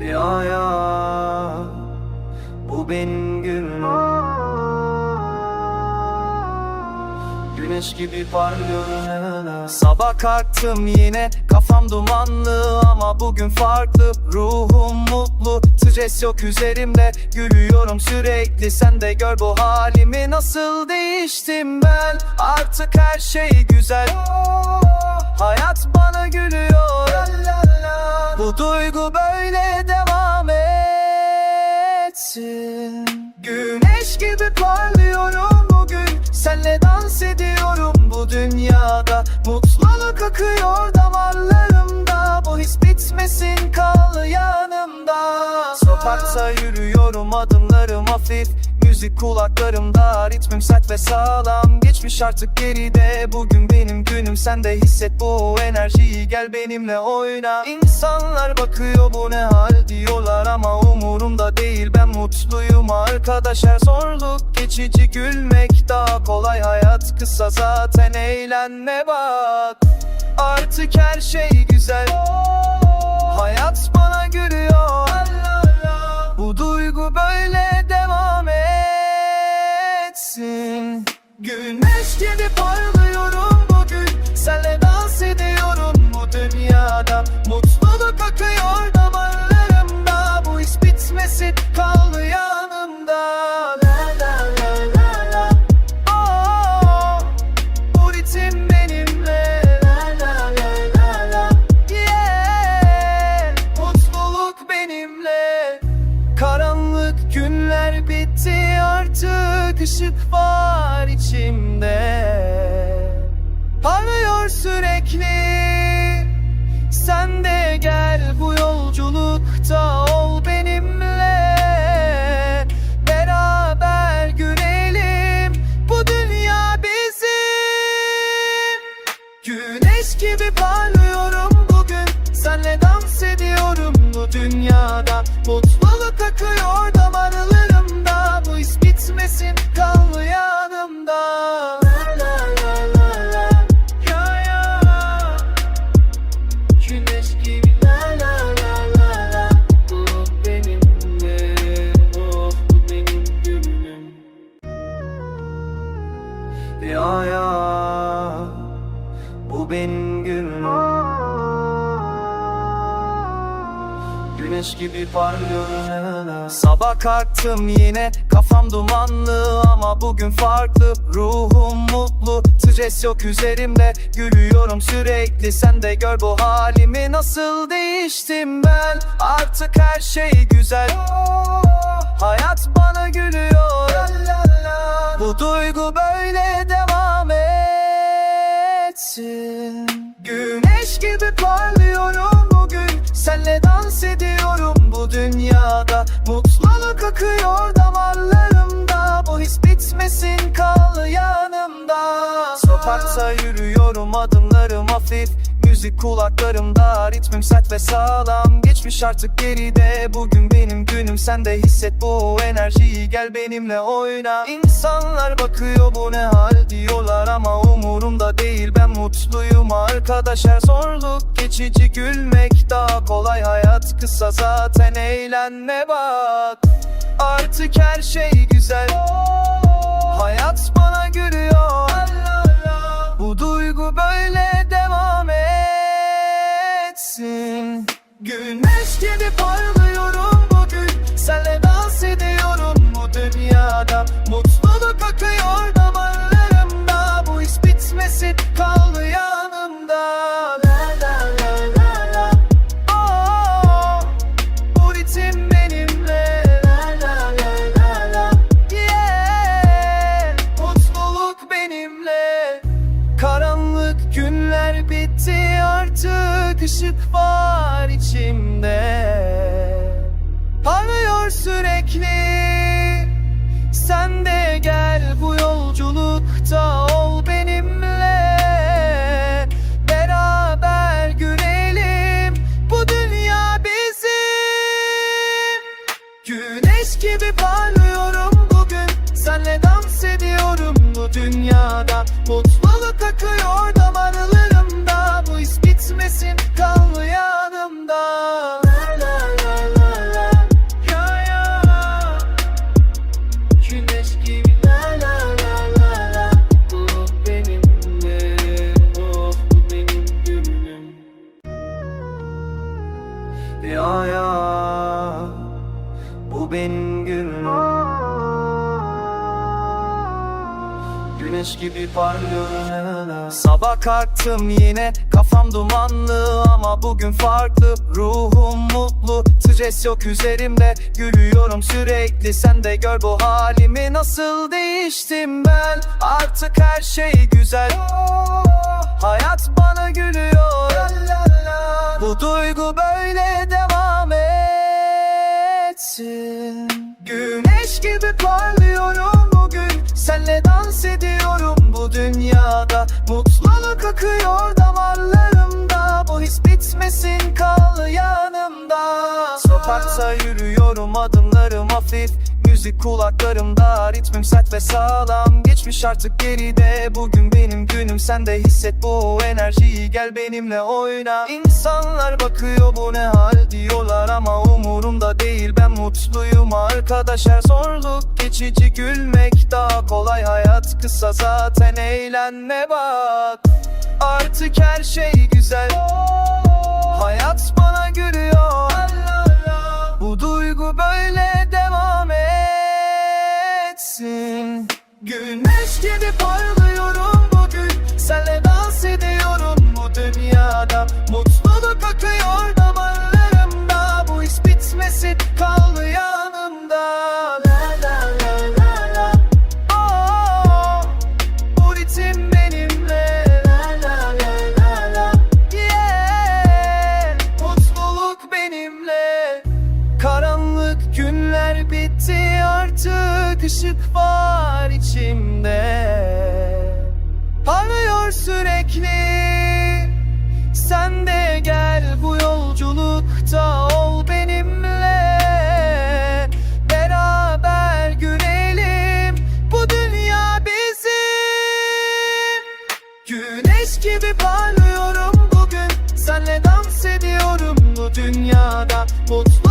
Ya ya Bu benim günüm Güneş gibi parlıyorum Sabah kalktım yine Kafam dumanlı ama bugün farklı. Ruhum mutlu Stres yok üzerimde. Gülüyorum sürekli Sen de gör bu halimi. Nasıl değiştim ben? Artık her şey güzel. Hayat bana gülüyor. Bu duygu böyle Mutluluk akıyor damarlarımda. Bu his bitmesin kal yanımda. Sokakta yürüyorum adımlarım hafif. Müzik kulaklarımda ritmim sert ve sağlam. Geçmiş artık geride. Bugün benim günüm Sen de hisset bu enerjiyi. Gel benimle oyna. İnsanlar bakıyor bu ne hal diyorlar ama umurumda değil. Ben mutluyum arkadaş her zorluk geçici Gülmek daha kolay. Hayat kısa zaten eğlenme bak. Artık her şey güzel. Hayat bana gülüyor. Bu duygu böyle devam etsin. Güneş gibi parlıyorum bugün. Senle dans ediyorum bu dünyada. Mutluluk gibi parlıyorum bugün. Senle dans ediyorum bu dünyada. Mutluluk akıyor damarlarımda. Bu his bitmesin kal yanımda benim günüm Güneş gibi parlıyorum Sabah kalktım yine Kafam dumanlı ama bugün farklı. Ruhum mutlu Stres yok üzerimde. Gülüyorum sürekli Sen de gör bu halimi. Nasıl değiştim ben? Artık her şey güzel. Hayat bana gülüyor. Bu duygu böyle devam etsin Güneş gibi parlıyorum bugün. Senle dans ediyorum bu dünyada. Mutluluk akıyor damarlarımda. Bu his bitmesin kal yanımda. Sokakta yürüyorum adımlarım hafif. Müzik kulaklarımda ritmim sert ve sağlam. Geçmiş artık geride. Bugün benim günüm Sen de hisset bu enerjiyi. Gel benimle oyna. İnsanlar bakıyor bu ne hal diyorlar ama umurumda değil mutluyum arkadaş her zorluk geçici Gülmek daha kolay. Hayat kısa zaten eğlenme bak. Artık her şey güzel. Hayat bana gülüyor. Bu duygu böyle devam etsin. Güneş gibi parlıyorum bugün. Senle dans ediyorum bu dünyada. Mutluluk akıyor damarlarımda. Bu his bitmesin. Kal ışık var içimde. Parlıyor sürekli. Sen de gel bu yolculukta gibi parlıyorum Sabah kalktım yine Kafam dumanlı ama bugün farklı. Ruhum mutlu Stres yok üzerimde. Gülüyorum sürekli Sen de gör bu halimi. Nasıl değiştim ben? Artık her şey güzel. Hayat bana gülüyor. Bu duygu böyle devam etsin. Güneş gibi parlıyorum bugün. Senle dans bu dünyada. Mutluluk akıyor damarlarımda. Bu his bitmesin kal yanımda. Sokakta yürüyorum adımlarım hafif. Müzik kulaklarımda ritmim sert ve sağlam. Geçmiş artık geride. Bugün benim günüm Sen de hisset. Bu enerjiyi gel benimle oyna. İnsanlar bakıyor bu ne hal diyorlar ama umurumda değil. Ben mutluyum arkadaş her zorluk geçici Gülmek daha kolay hayat kısa zaten eğlenme bak. Artık her şey güzel. Hayat bana gülüyor. Bu duygu böyle devam etsin. Güneş gibi parlıyorum sürekli. Sen de gel bu yolculukta ol benimle. Beraber gülelim. Bu dünya bizim. Güneş gibi parlıyorum bugün. Senle dans ediyorum bu dünyada. Mutluluk